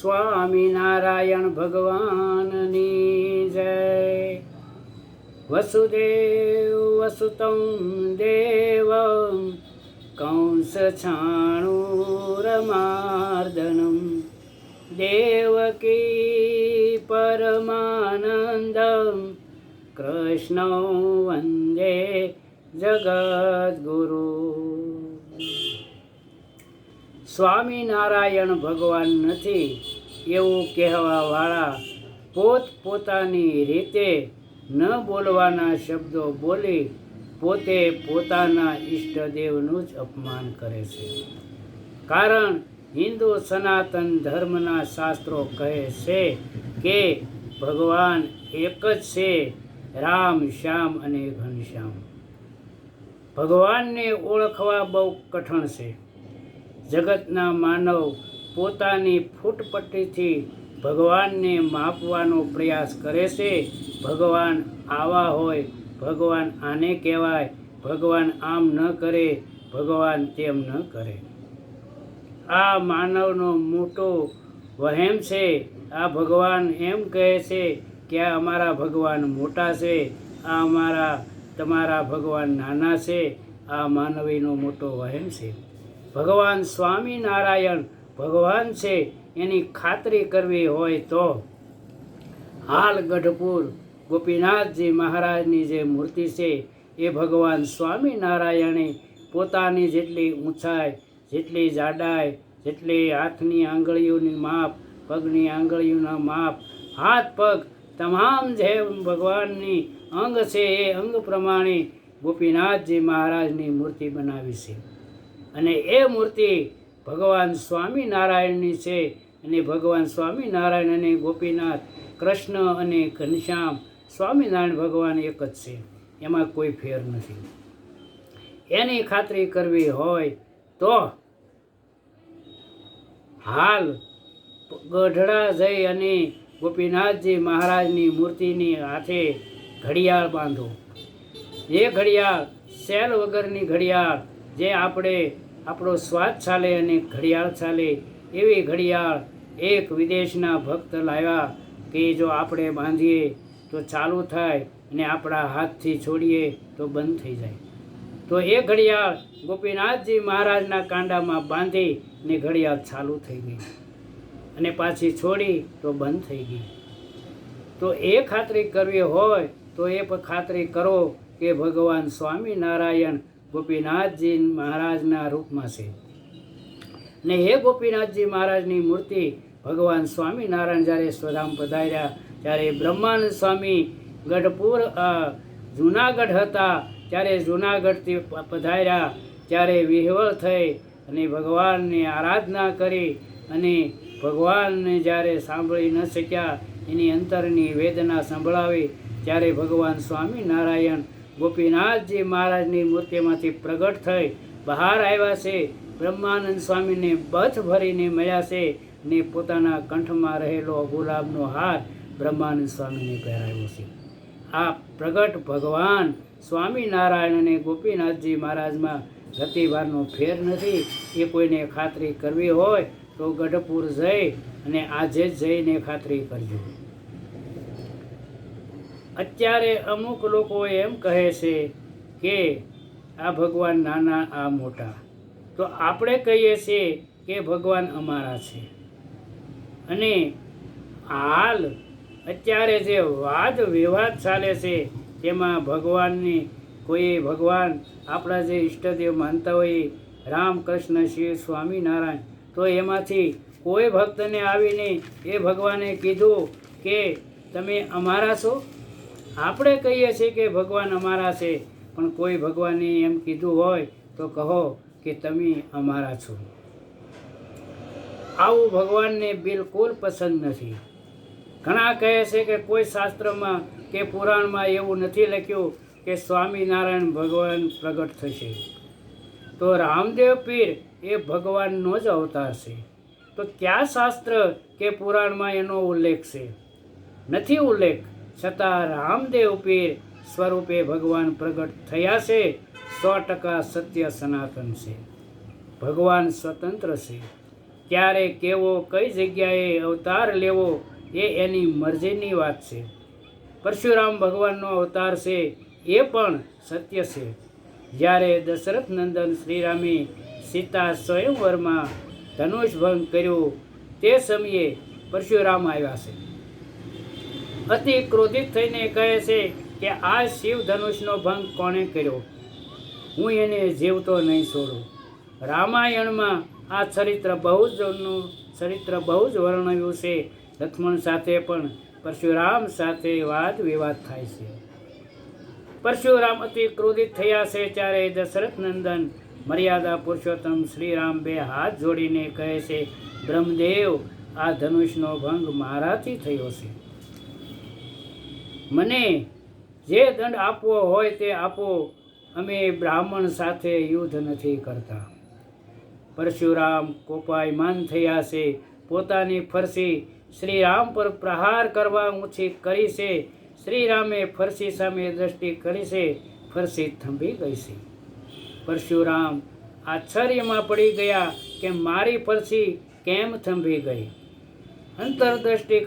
સ્વામિનારાયણ ભગવાનની જય. વસુદેવ વસુતમ દેવ કંસ છાણુરમાર્દનમ દેવકી પરમાનંદમ કૃષ્ણ વંદે જગદ્ગુરુ. સ્વામિનારાયણ ભગવાન નથી એવું કહેવાવાળા પોત પોતાની રીતે ન બોલવાના શબ્દો બોલી પોતે પોતાના ઈષ્ટદેવનું જ અપમાન કરે છે. કારણ હિન્દુ સનાતન ધર્મના શાસ્ત્રો કહે છે કે ભગવાન એક જ છે, રામ, શ્યામ અને ઘનશ્યામ. ભગવાનને ઓળખવા બહુ કઠણ છે. જગતના માનવ પોતાની ફૂટપટ્ટીથી ભગવાનને માપવાનો પ્રયાસ કરે છે. ભગવાન આવા હોય, ભગવાન આને કહેવાય, ભગવાન આમ ન કરે, ભગવાન તેમ ન કરે. આ માનવનો મોટો વહેમ છે. આ ભગવાન એમ કહે છે કે આ અમારા ભગવાન મોટા છે. આ અમારા, તમારા ભગવાન નાના છે. આ માનવીનો મોટો વહેમ છે. ભગવાન સ્વામિનારાયણ ભગવાન છે, એની ખાતરી કરવી હોય તો. હાલ ગઢપુર ગોપીનાથજી મહારાજની જે મૂર્તિ છે, એ ભગવાન સ્વામિનારાયણે પોતાની જેટલી ઊંચાઈ, જેટલી જાડાઈ, જેટલી હાથની આંગળીઓની માપ, પગની આંગળીઓના માપ, હાથ, પગ, તમામ જે ભગવાનની અંગ છે, એ અંગ પ્રમાણે ગોપીનાથજી મહારાજની મૂર્તિ બનાવી છે. અને એ મૂર્તિ ભગવાન સ્વામિનારાયણની છે. અને ભગવાન સ્વામિનારાયણ અને ગોપીનાથ, કૃષ્ણ અને ઘનશ્યામ સ્વામિનારાયણ ભગવાન એક જ છે. એમાં કોઈ ફેર નથી. એની ખાતરી કરવી હોય તો હાલ ગઢડા જઈ અને ગોપીનાથજી મહારાજની મૂર્તિની હાથે ઘડિયાળ બાંધો. એ ઘડિયાળ, સેલ વગરની ઘડિયાળ જે આપણે આપણો સ્વાદ ચાલે અને ઘડિયાળ ચાલે, એવી ઘડિયાળ એક વિદેશના ભક્ત લાવ્યા કે જો આપણે બાંધીએ તો ચાલુ થાય અને આપણા હાથથી છોડીએ તો બંધ થઈ જાય. તો એ ઘડિયાળ ગોપીનાથજી મહારાજના કાંડામાં બાંધી ને ઘડિયાળ ચાલુ થઈ ગઈ અને પાછી છોડી તો બંધ થઈ ગઈ. તો એ ખાતરી કરવી હોય તો એ પણ ખાતરી કરો કે ભગવાન સ્વામિનારાયણ ગોપીનાથજી મહારાજના રૂપમાં છે. ને હે ગોપીનાથજી મહારાજની મૂર્તિ ભગવાન સ્વામિનારાયણ જ્યારે સ્વધામ પધાર્યા, ત્યારે બ્રહ્માનંદ સ્વામી ગઢપુર જૂનાગઢ હતા. ત્યારે જૂનાગઢથી પધાર્યા. ત્યારે વિહવળ થઈ અને ભગવાનની આરાધના કરી અને ભગવાનને જ્યારે સાંભળી ન શક્યા, એની અંતરની વેદના સંભળાવી, ત્યારે ભગવાન સ્વામિનારાયણ ગોપીનાથજી મહારાજની મૂર્તિમાંથી પ્રગટ થઈ બહાર આવ્યા છે, બ્રહ્માનંદ સ્વામીને બથ ભરીને મળ્યા છે ને પોતાના કંઠમાં રહેલો ગુલાબનો હાર બ્રહ્માનંદ સ્વામીને પહેરાવ્યો છે. આ પ્રગટ ભગવાન સ્વામિનારાયણ અને ગોપીનાથજી મહારાજમાં ગતિવારનો ફેર નથી. એ કોઈને ખાતરી કરવી હોય તો ગઢપુર જઈ અને આજે જઈને ખાતરી કરજો. અત્યારે અમુક લોકો એમ કહે છે કે આ ભગવાન નાના, આ મોટા. તો આપણે કહીએ છીએ કે ભગવાન અમારા છે. અને હાલ અત્યારે જે વાદ, વિવાદ ચાલે છે, તેમાં ભગવાનની કોઈ ભગવાન આપણા જે ઈષ્ટદેવ માનતા હોય રામ કૃષ્ણ શિવ સ્વામિનારાયણ, તો એમાંથી કોઈ ભક્તને આવીને એ ભગવાને કીધું કે તમે અમારા છો? આપણે કહીએ છીએ કે ભગવાન અમારા છે, પણ કોઈ ભગવાને એમ કીધું હોય તો કહો કે તમે અમારા છો. આવું ભગવાનને બિલકુલ પસંદ નથી. ઘણા કહે છે કે કોઈ શાસ્ત્રમાં કે પુરાણમાં એવું નથી લખ્યું કે સ્વામિનારાયણ ભગવાન પ્રગટ થશે. તો રામદેવ પીર એ ભગવાનનો જ અવતાર છે. તો કયા શાસ્ત્ર કે પુરાણમાં એનો ઉલ્લેખ છે? નથી ઉલ્લેખ. છતાં રામદેવ પીર સ્વરૂપે ભગવાન પ્રગટ થયા છે. સો ટકા સત્ય સનાતન છે. ભગવાન સ્વતંત્ર છે. ક્યારે કેવો, કઈ જગ્યાએ અવતાર લેવો એ એની મરજીની વાત છે. પરશુરામ ભગવાનનો અવતાર છે એ પણ સત્ય છે. જ્યારે દશરથ નંદન શ્રીરામે સીતા સ્વયંવરમાં ધનુષ ભંગ કર્યો, તે સમયે પરશુરામ આવ્યા છે. અતિ ક્રોધિત થઈને કહે છે કે આ શિવ ધનુષનો ભંગ કોણે કર્યો? હું એને જીવતો નહીં છોડું. રામાયણમાં આ ચરિત્ર બહુ જ ચરિત્ર બહુ જ વર્ણવ્યું છે. લક્ષ્મણ સાથે પણ પરશુરામ સાથે વાદ વિવાદ થાય છે. પરશુરામ અતિ ક્રોધિત થયા છે ત્યારે દશરથ નંદન, મર્યાદા પુરુષોત્તમ શ્રીરામ બે હાથ જોડીને કહે છે, બ્રહ્મદેવ, આ ધનુષનો ભંગ મારાથી થયો છે. મને જે દંડ આપવો હોય તે આપો. અમે બ્રાહ્મણ સાથે યુદ્ધ નથી કરતા. પરશુરામ કોપાયમાન થયા છે. પોતાની ફરસી શ્રીરામ પર પ્રહાર કરવા ઊંચી કરી છે. શ્રીરામે ફરસી સામે દ્રષ્ટિ કરી છે. ફરસી થંભી ગઈ છે. પરશુરામ આશ્ચર્યમાં પડી ગયા કે મારી ફરસી કેમ થંભી ગઈ? અંતરદ્રષ્ટિ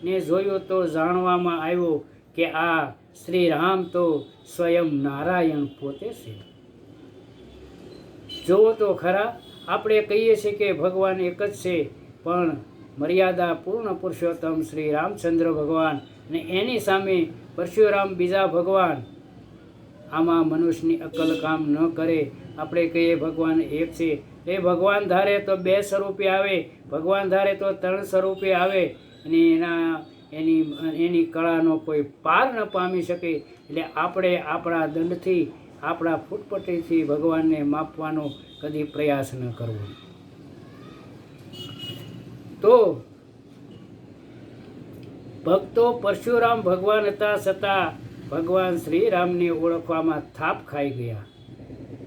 કરીને જોયો તો જાણવામાં આવ્યો કે આ શ્રી રામ તો સ્વયં નારાયણ પોતે છે. જુઓ તો ખરા, આપણે કહીએ છીએ કે ભગવાન એક જ છે, પણ મર્યાદા પૂર્ણ પુરુષોત્તમ શ્રી રામચંદ્ર ભગવાન ને એની સામે પરશુરામ બીજા ભગવાન. આમાં મનુષ્યની અક્કલ કામ ન કરે, આપણે કહીએ ભગવાન એક છે. એ ભગવાન ધારે તો બે સ્વરૂપે આવે, ભગવાન ધારે તો ત્રણ સ્વરૂપે આવે. અને એના, એની એની કળાનો કોઈ પાર ન પામી શકે, એટલે આપણે આપણા દંડથી, આપણા ફૂટપટ્ટીથી ભગવાનને માપવાનો કદી પ્રયાસ ન કરવો. તો, ભક્તો પરશુરામ ભગવાન હતા છતાં ભગવાન શ્રીરામને ઓળખવામાં થાપ ખાઈ ગયા.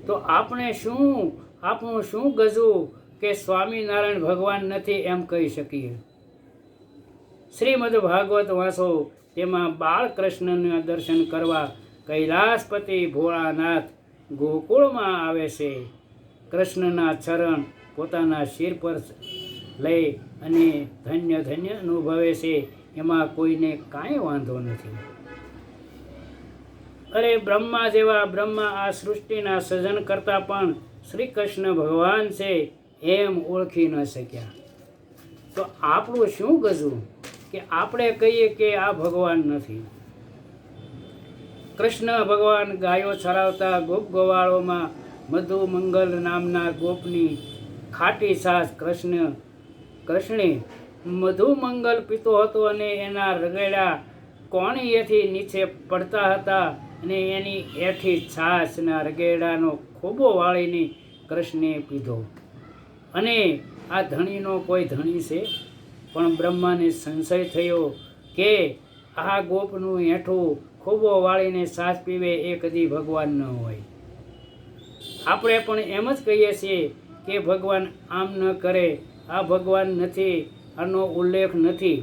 તો આપણે શું આપણું શું ગજવું કે સ્વામિનારાયણ ભગવાન નથી એમ કહી શકીએ? શ્રીમદ ભાગવત વાંચો તેમાં બાળકૃષ્ણના દર્શન કરવા કૈલાસપતિ ભોળાનાથ ગોકુળમાં આવે છે. કૃષ્ણના ચરણ પોતાના શિર પર લઈ અને ધન્ય ધન્ય અનુભવે છે. એમાં કોઈને કાંઈ વાંધો નથી. અરે બ્રહ્મા જેવા બ્રહ્મા આ સૃષ્ટિના સર્જન કરતા પણ શ્રી કૃષ્ણ ભગવાન છે એમ ઓળખી ન શક્યા. તો આપણું શું ગજવું? કે આપણે કહીએ કે આ ભગવાન નથી. કૃષ્ણ ભગવાન ગાયો ચરાવતા ગોપ ગોવાળોમાં મધુ મંગલ નામના ગોપની ખાટી સાસ કૃષ્ણ, કૃષ્ણે મધુ મંગલ પીતો હતો અને એના રગેડા કોણીએથી નીચે પડતા હતા અને એની એઠી છાસના રગેડાનો ખોબો વાળીને કૃષ્ણે પીધો. અને આ ધણીનો કોઈ ધણી છે? પણ બ્રહ્માને સંશય થયો કે આ ગોપનું હેઠું ખૂબો વાળીને શ્વાસ પીવે એ કદી ભગવાન ન હોય. આપણે પણ એમ જ કહીએ છીએ કે ભગવાન આમ ન કરે, આ ભગવાન નથી, આનો ઉલ્લેખ નથી.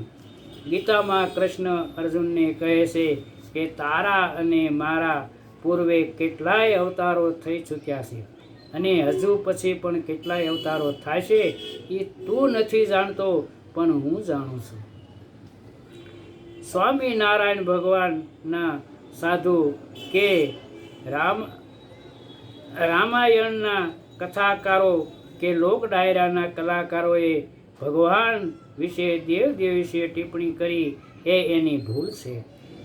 ગીતામાં કૃષ્ણ અર્જુનને કહે છે કે તારા અને મારા પૂર્વે કેટલાય અવતારો થઈ ચૂક્યા છે અને હજુ પછી પણ કેટલાય અવતારો થાય છે એ તું નથી જાણતો પણ હું જાણું છું. સ્વામિનારાયણ ભગવાનના સાધુ કે રામ, રામાયણના કથાકારો કે લોક ડાયરાના કલાકારોએ ભગવાન વિશે દેવ દેવ વિશે ટિપ્પણી કરી એ એની ભૂલ છે.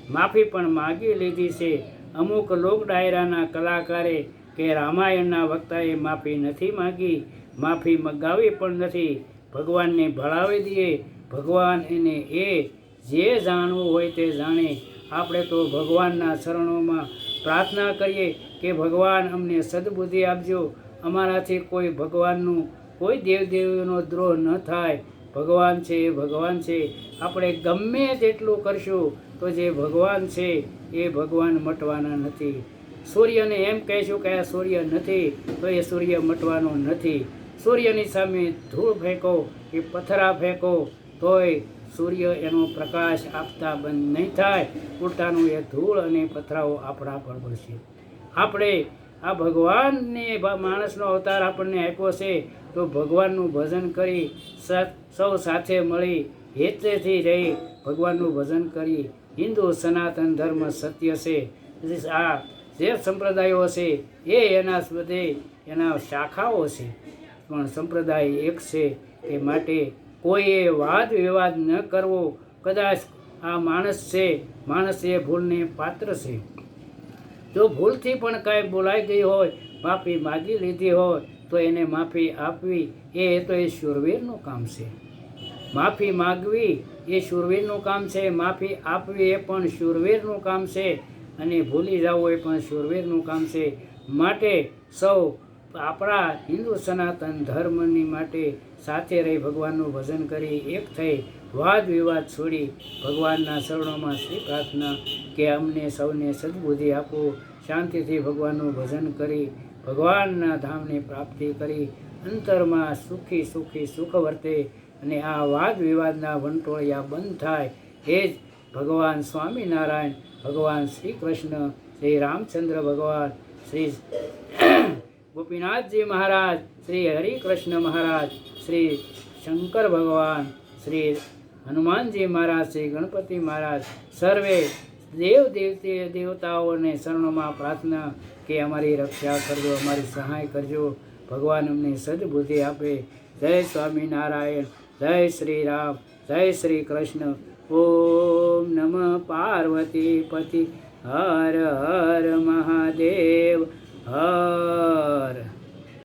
માફી પણ માગી લીધી છે. અમુક લોક ડાયરાના કલાકારે કે રામાયણના વક્તાએ માફી નથી માગી, માફી મગાવી પણ નથી. ભગવાનને ભળાવી દઈએ. ભગવાન એને એ જે જાણવું હોય તે જાણે. આપણે તો ભગવાનના ચરણોમાં પ્રાર્થના કરીએ કે ભગવાન અમને સદબુદ્ધિ આપજો. અમારાથી કોઈ ભગવાનનું, કોઈ દેવદેવીનો દ્રોહ ન થાય. ભગવાન છે એ ભગવાન છે. આપણે ગમે તેટલું કરશું તો જે ભગવાન છે એ ભગવાન મટવાના નથી. સૂર્યને એમ કહેશું કે આ સૂર્ય નથી, તો એ સૂર્ય મટવાનો નથી. સૂર્યની સામે ધૂળ ફેંકો કે પથરા ફેંકો, તોય સૂર્ય એનો પ્રકાશ આપતા બંધ નહીં થાય. ઉલટાનું એ ધૂળ અને પથરાઓ આપણા પર પડશે આપણે આ ભગવાનને માણસનો અવતાર આપણને આપ્યો છે, તો ભગવાનનું ભજન કરી સ- સાથે મળી હેતેથી રહી ભગવાનનું ભજન કરી હિન્દુ સનાતન ધર્મ સત્ય છે. આ જે સંપ્રદાયો છે, એ એના બધે એના શાખાઓ છે. પણ સંપ્રદાય એક છે તે માટે કોઈએ વાદ વિવાદ ન કરવો. કદાચ આ માણસ છે, માણસ એ ભૂલને પાત્ર છે. જો ભૂલથી પણ કાંઈ બોલાઈ ગઈ હોય, માફી માગી લીધી હોય, તો એને માફી આપવી એ તો એ શુરવીરનું કામ છે. માફી માગવી એ શુરવીરનું કામ છે, માફી આપવી એ પણ શુરવીરનું કામ છે અને ભૂલી જવું એ પણ શુરવીરનું કામ છે. માટે સૌ આપણા હિન્દુ સનાતન ધર્મની માટે સાથે રહી ભગવાનનું ભજન કરી એક થઈ વાદ વિવાદ છોડી ભગવાનના શરણોમાં શ્રી પ્રાર્થના કે અમને સૌને સદબુદ્ધિ આપો, શાંતિથી ભગવાનનું ભજન કરી, ભગવાનના ધામની પ્રાપ્તિ કરી, અંતરમાં સુખી સુખી સુખ વર્તે અને આ વાદ વિવાદના વંટોળિયા બંધ થાય એ જ ભગવાન સ્વામિનારાયણ, ભગવાન શ્રી કૃષ્ણ, શ્રી રામચંદ્ર ભગવાન, શ્રી ગોપીનાથજી મહારાજ, શ્રી હરિકૃષ્ણ મહારાજ, શ્રી શંકર ભગવાન, શ્રી હનુમાનજી મહારાજ, શ્રી ગણપતિ મહારાજ, સર્વે દેવ દેવતી દેવતાઓને શરણોમાં પ્રાર્થના કે અમારી રક્ષા કરજો, અમારી સહાય કરજો. ભગવાન અમને સદબુદ્ધિ આપે. જય સ્વામિનારાયણ, જય શ્રી રામ જય શ્રી કૃષ્ણ ઓમ નમઃ પાર્વતી પતિ હર હર મહાદેવ. હર